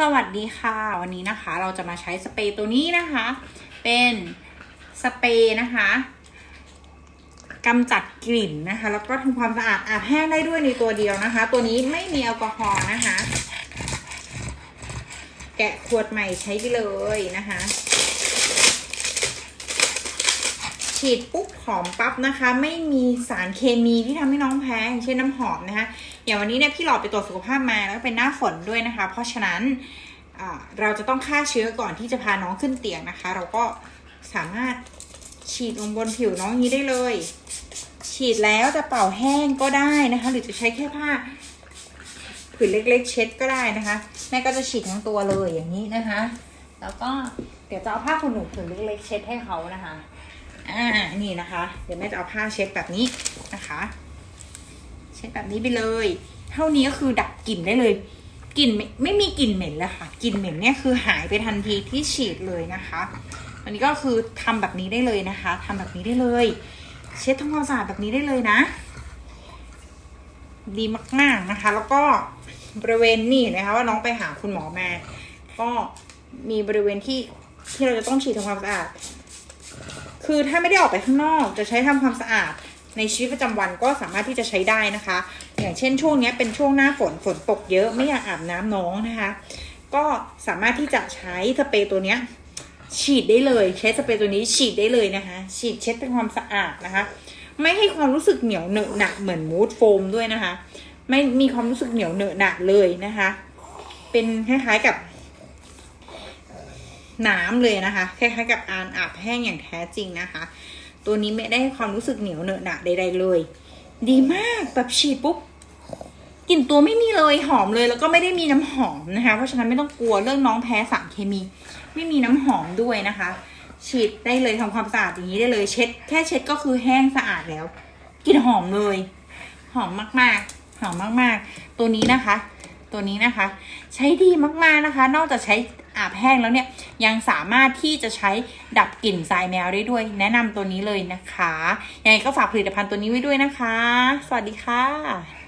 สวัสดีค่ะ วันนี้นะคะ เราจะมาใช้สเปรย์ตัวนี้นะคะ เป็นสเปรย์นะคะกำจัดกลิ่นนะคะ แล้วก็ทำความสะอาดอาบแห้งได้ด้วยในตัวเดียวนะคะ ตัวนี้ไม่มีแอลกอฮอล์นะคะ แกะขวดใหม่ใช้ไปเลยนะคะ ฉีดปุ๊บหอมปั๊บนะคะ ไม่มีสารเคมีที่ทำให้น้องแพ้อย่างเช่นน้ำหอมนะคะอย่างวันนี้เนี่ยพี่หลอดไปตรวจสุขภาพมาแล้วก็เป็นหน้าฝนด้วยนะคะ เพราะฉะนั้นเราจะต้องฆ่าเชื้อก่อนที่จะพาน้องขึ้นเตียงนะคะ เราก็สามารถฉีดลงบนผิวน้องอย่างนี้ได้เลย ฉีดแล้วจะเป่าแห้งก็ได้นะคะ หรือจะใช้แค่ผ้าผืนเล็ก ๆ เช็ดก็ได้นะคะแม่ก็จะฉีดทั้งตัวเลยอย่างนี้นะคะ แล้วก็เดี๋ยวจะเอาผ้าขนหนูผืนเล็กๆเช็ดให้เขานะคะ อ่านี่นะคะ เดี๋ยวแม่จะเอาผ้าเช็ดแบบนี้นะคะ เช็ดแบบนี้ไปเลย เท่านี้ก็คือดับกลิ่นได้เลยกลิ่นไม่ไม่มีกลิ่นเหม็นแล้วค่ะกลิ่นเหม็นเนี่ยคือหายไปทันทีที่ฉีดเลยนะคะ อันนี้ก็คือทำแบบนี้ได้เลยนะคะทำแบบนี้ได้เลย เช็ดทำความสะอาดแบบนี้ได้เลยนะ ดีมากๆนะคะ แล้วก็บริเวณนี่นะคะว่าน้องไปหาคุณหมอมาก็มีบริเวณที่ที่เราจะต้องฉีดทำความสะอาด คือถ้าไม่ได้ออกไปข้างนอกจะใช้ทำความสะอาดในชีวิตประจำวันก็สามารถที่จะใช้ได้นะคะ อย่างเช่นช่วงนี้เป็นช่วงหน้าฝนฝนตกเยอะไม่อยากอาบน้ำน้องนะคะ ก็สามารถที่จะใช้สเปรย์ตัวเนี้ยฉีดได้เลยใช้สเปรย์ตัวนี้ฉีดได้เลยนะคะ ฉีดเช็ดเป็นความสะอาดนะคะ ไม่ให้ความรู้สึกเหนียวเหนอะหนักเหมือนมูดโฟมด้วยนะคะ ไม่มีความรู้สึกเหนียวเหนอะหนักเลยนะคะ เป็นคล้ายๆกับ น้ำเลยนะคะคล้ายๆกับอานอาบแห้งอย่างแท้จริงนะคะ ตัวนี้ไม่ได้ความรู้สึกเหนียวเหนอะหนะใดๆเลย ดีมากแบบฉีดปุ๊บกลิ่นตัวไม่มีเลยหอมเลย แล้วก็ไม่ได้มีน้ำหอมนะคะ เพราะฉะนั้นไม่ต้องกลัวเรื่องน้องแพ้สารเคมี ไม่มีน้ำหอมด้วยนะคะ ฉีดได้เลยทำความสะอาดอย่างนี้ได้เลยเช็ด แค่เช็ดก็คือแห้งสะอาดแล้วกลิ่นหอมเลย หอมมากๆ หอมมากๆ ตัวนี้นะคะ ตัวนี้นะคะ ใช้ดีมากๆนะคะ นอกจากใช้ อาบแห้งแล้วเนี่ยยังสามารถที่จะใช้ดับกลิ่นทรายแมวได้ด้วย แนะนำตัวนี้เลยนะคะยังไงก็ฝากผลิตภัณฑ์ตัวนี้ไว้ด้วยนะคะ สวัสดีค่ะ